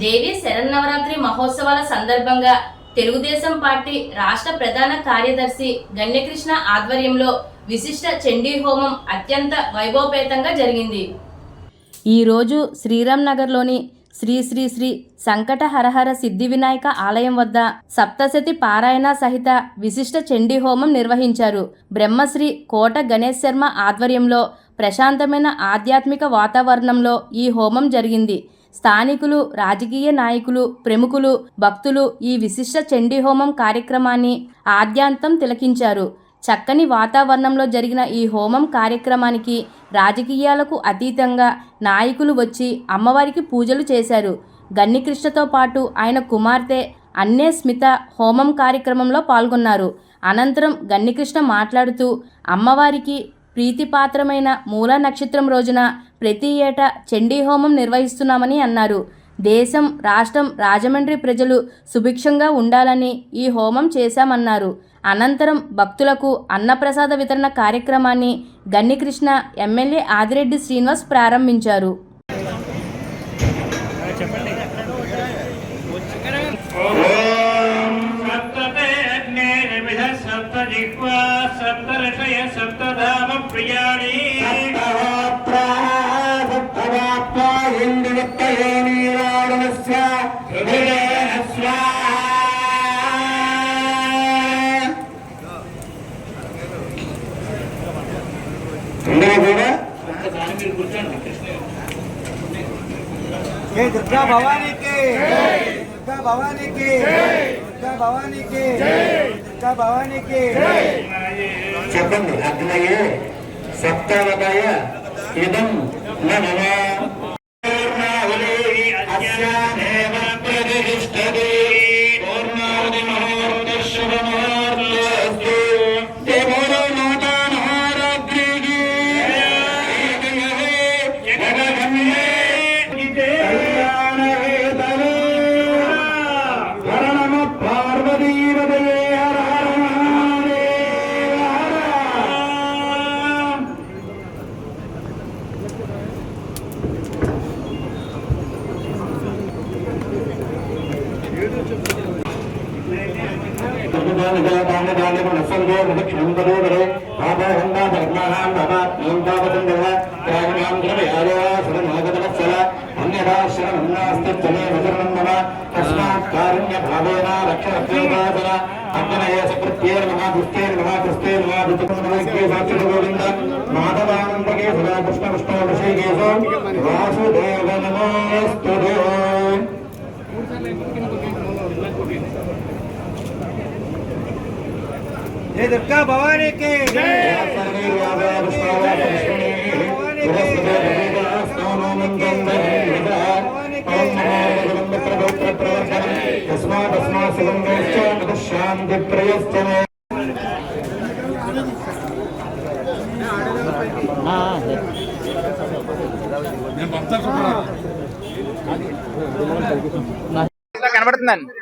దేవి శరన్నవరాత్రి మహోత్సవాల సందర్భంగా తెలుగుదేశం పార్టీ రాష్ట్ర ప్రధాన కార్యదర్శి గణ్యకృష్ణ ఆధ్వర్యంలో విశిష్ట చండీ హోమం అత్యంత వైభవపేతంగా జరిగింది. ఈరోజు శ్రీరామ్ నగర్లోని శ్రీ శ్రీ శ్రీ సంకట హరహర సిద్ధి వినాయక ఆలయం వద్ద సప్తశతి పారాయణ సహిత విశిష్ట చండీ హోమం నిర్వహించారు. బ్రహ్మశ్రీ కోట గణేష్ శర్మ ఆధ్వర్యంలో ప్రశాంతమైన ఆధ్యాత్మిక వాతావరణంలో ఈ హోమం జరిగింది. స్థానికులు రాజకీయ నాయకులు ప్రముఖులు భక్తులు ఈ విశిష్ట చండీ హోమం కార్యక్రమాన్ని ఆద్యాంతం తిలకించారు. చక్కని వాతావరణంలో జరిగిన ఈ హోమం కార్యక్రమానికి రాజకీయాలకు అతీతంగా నాయకులు వచ్చి అమ్మవారికి పూజలు చేశారు. గన్నికృష్ణతో పాటు ఆయన కుమార్తె అన్నే స్మిత హోమం కార్యక్రమంలో పాల్గొన్నారు. అనంతరం గన్నికృష్ణ మాట్లాడుతూ అమ్మవారికి ప్రీతిపాత్రమైన మూల నక్షత్రం రోజున ప్రతి ఏటా చండీ హోమం నిర్వహిస్తున్నామని అన్నారు. దేశం రాష్ట్రం రాజమండ్రి ప్రజలు సుభిక్షంగా ఉండాలని ఈ హోమం చేశామన్నారు. అనంతరం భక్తులకు అన్నప్రసాద వితరణ కార్యక్రమాన్ని గన్నికృష్ణ ఎమ్మెల్యే ఆదిరెడ్డి శ్రీనివాస్ ప్రారంభించారు. చెప్పండి. జై దుర్గా భవానీకి. దుర్గా భవానీకి. దుర్గా భవానీకి. దుర్గా భవానీకి. చెప్పండి అగ్నయే సప్తావకాయ ఇదం నమః. ध्यानजातान्नजाने मनस्सन्देह मुदक्षिणन्दरो वरे भावहन्दा धर्माणां भवात्मीन्दावतन्दः त्यागनां द्रवयादवासनमागतवत्सल अन्यदाश्रमन्नास्तित्वमे वचनं मम तस्मात् कारुण्यभावेन रक्षणप्रियोपासन अग्नये नमः महादुष्टेन महाकृष्टेन महादुतकुण्डलके साक्षितगोविन्द माधवानन्दके सदा कृष्णकृष्णवशैकेशो वासुदेव नमोऽस्तु Thank you. జై దుర్గా భవానీకి శాంతి ప్రయస్తమే కనబడుతుందండి.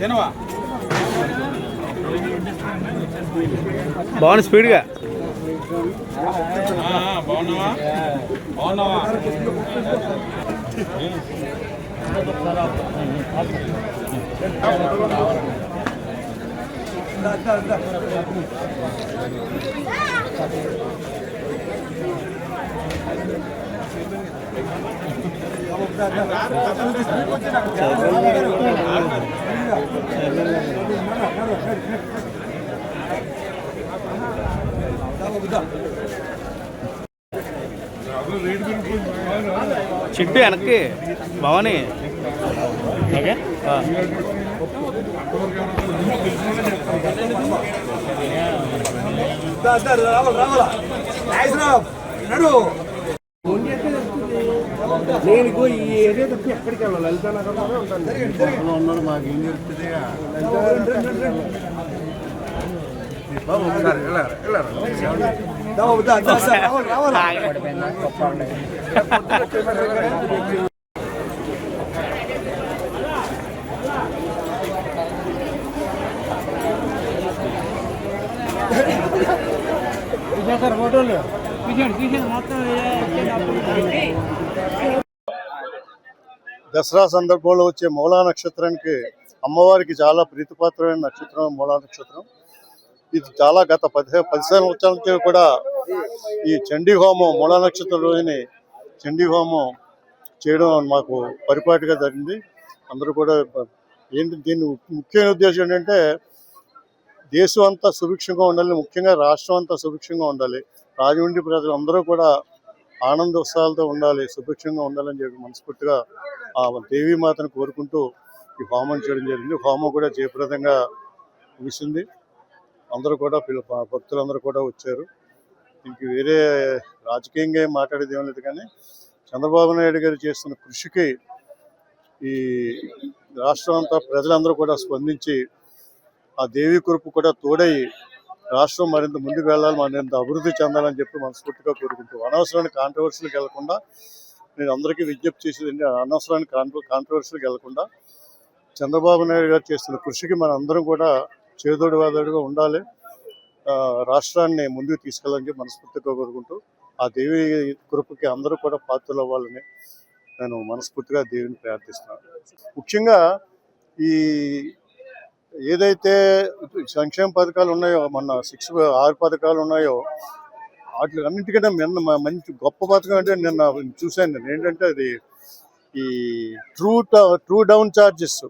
కనబ బాగుంది స్పీడ్గా బాగున్నావా బాగున్నావా చిట్టు వెనక్కి భవానీ. ఓకే. ఆ. నేను ఈ ఏరియా తప్పి ఎక్కడికి వెళ్ళాలి? లలిత నగర్లోనే ఉంటాను. మాకు ఏం చెప్తుంది ఒకసారి వెళ్ళారు దసరా సందర్భంలో వచ్చే మూలా నక్షత్రానికి అమ్మవారికి చాలా ప్రీతిపాత్రమైన నక్షత్రం మూలా నక్షత్రం. ఇది చాలా గత పది పది సంవత్సరాల నుంచి కూడా ఈ చండీ హోమం మూలా నక్షత్రం రోజుని చండీ హోమం చేయడం మాకు పరిపాటిగా జరిగింది. అందరూ కూడా ఏంటి దీని ముఖ్య ఉద్దేశం ఏంటంటే దేశం అంతా సుభిక్షంగా ఉండాలి ముఖ్యంగా రాష్ట్రం అంతా సుభిక్షంగా ఉండాలి. రాజమండ్రి ప్రజలు అందరూ కూడా ఆనందోత్సాహాలతో ఉండాలి సుభిక్షంగా ఉండాలని చెప్పి మనస్ఫూర్తిగా ఆ దేవీమాతను కోరుకుంటూ ఈ హోమం చేయడం జరిగింది. హోమం కూడా జయప్రదంగా ముగిసింది. అందరూ కూడా పిల్ల- భక్తులందరూ కూడా వచ్చారు. ఇంక వేరే రాజకీయంగా మాట్లాడేది ఏం లేదు కానీ చంద్రబాబు నాయుడు గారు చేస్తున్న కృషికి ఈ రాష్ట్రం అంతా ప్రజలందరూ కూడా స్పందించి ఆ దేవి కురుపు కూడా తోడై రాష్ట్రం మరింత ముందుకు వెళ్ళాలి మరింత అభివృద్ధి చెందాలని చెప్పి మనస్ఫూర్తిగా కోరుకుంటూ అనవసరమైన కాంట్రవర్సీలకు వెళ్ళకుండా నేను అందరికీ విజ్ఞప్తి చేసేది ఏంటి, అనవసరమైన కాంట్రవర్సీలకు వెళ్ళకుండా చంద్రబాబు నాయుడు గారు చేస్తున్న కృషికి మన అందరం కూడా చేదోడు వాదోడుగా ఉండాలి. ఆ, రాష్ట్రాన్ని ముందుకు తీసుకెళ్ళాలని చెప్పి మనస్ఫూర్తిగా కోరుకుంటూ ఆ దేవి కృపకి అందరూ కూడా పాత్రలు అవ్వాలని నేను మనస్ఫూర్తిగా దేవిని ప్రార్థిస్తున్నాను. ముఖ్యంగా ఈ ఏదైతే సంక్షేమ పథకాలు ఉన్నాయో మన సిక్స్ ఆరు పథకాలు ఉన్నాయో వాటి అన్నింటికంటే నిన్న మంచి గొప్ప పథకం అంటే నిన్న చూశాను నేను. ఏంటంటే అది ఈ ట్రూ ట్రూ డౌన్ ఛార్జెస్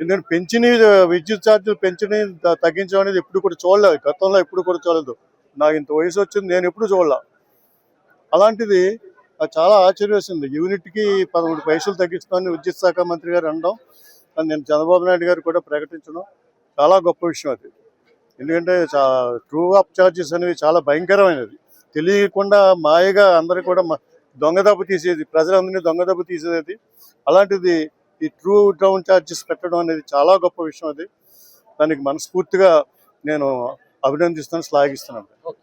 ఎందుకంటే పెంచిన విద్యుత్ ఛార్జీలు పెంచిన తగ్గించడం అనేది ఎప్పుడు కూడా చూడలేదు. గతంలో ఎప్పుడు కూడా చూడలేదు. నాకు ఇంత వయసు వచ్చింది నేను ఎప్పుడు చూడలే. అలాంటిది చాలా ఆశ్చర్యం వేసింది. యూనిట్కి పదమూడు పైసలు తగ్గిస్తామని విద్యుత్ శాఖ మంత్రి గారు అనడం అని నేను చంద్రబాబు నాయుడు గారు కూడా ప్రకటించడం చాలా గొప్ప విషయం అది. ఎందుకంటే ట్రూ అప్ చార్జెస్ అనేవి చాలా భయంకరమైనది తెలియకుండా మాయగా అందరూ కూడా మ- దొంగదెబ్బ తీసేది ప్రజలందరినీ దొంగదెబ్బ తీసేది. అలాంటిది ఈ ట్రూ డౌన్ ఛార్జెస్ పెట్టడం అనేది చాలా గొప్ప విషయం అది. దానికి మనస్ఫూర్తిగా నేను అభినందిస్తాను శ్లాఘిస్తున్నాను.